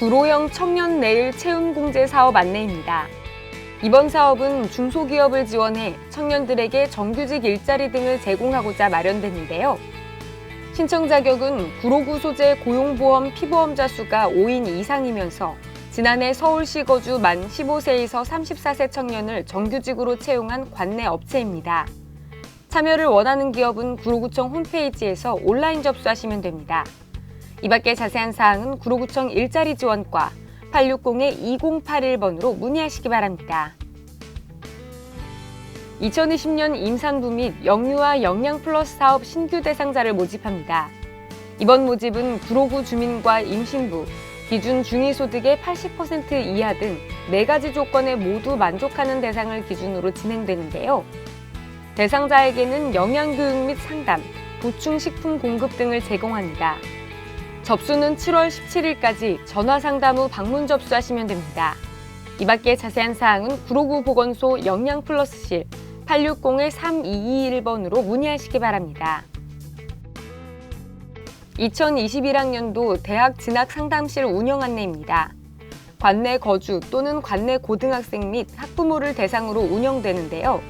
구로형 청년 내일 채움 공제 사업 안내입니다. 이번 사업은 중소기업을 지원해 청년들에게 정규직 일자리 등을 제공하고자 마련됐는데요. 신청 자격은 구로구 소재 고용보험 피보험자 수가 5인 이상이면서 지난해 서울시 거주 만 15세에서 34세 청년을 정규직으로 채용한 관내 업체입니다. 참여를 원하는 기업은 구로구청 홈페이지에서 온라인 접수하시면 됩니다. 이 밖에 자세한 사항은 구로구청 일자리 지원과 860-2081번으로 문의하시기 바랍니다. 2020년 임산부 및 영유아 영양 플러스 사업 신규 대상자를 모집합니다. 이번 모집은 구로구 주민과 임신부, 기준 중위소득의 80% 이하 등네 가지 조건에 모두 만족하는 대상을 기준으로 진행되는데요. 대상자에게는 영양교육 및 상담, 보충식품 공급 등을 제공합니다. 접수는 7월 17일까지 전화 상담 후 방문 접수하시면 됩니다. 이 밖에 자세한 사항은 구로구 보건소 영양플러스실 860-3221번으로 문의하시기 바랍니다. 2021학년도 대학 진학 상담실 운영 안내입니다. 관내 거주 또는 관내 고등학생 및 학부모를 대상으로 운영되는데요.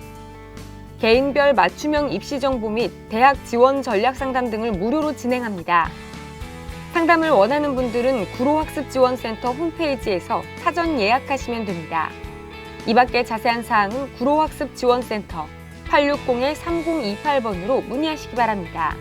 개인별 맞춤형 입시 정보 및 대학 지원 전략 상담 등을 무료로 진행합니다. 상담을 원하는 분들은 구로학습지원센터 홈페이지에서 사전 예약하시면 됩니다. 이 밖에 자세한 사항은 구로학습지원센터 860-3028번으로 문의하시기 바랍니다.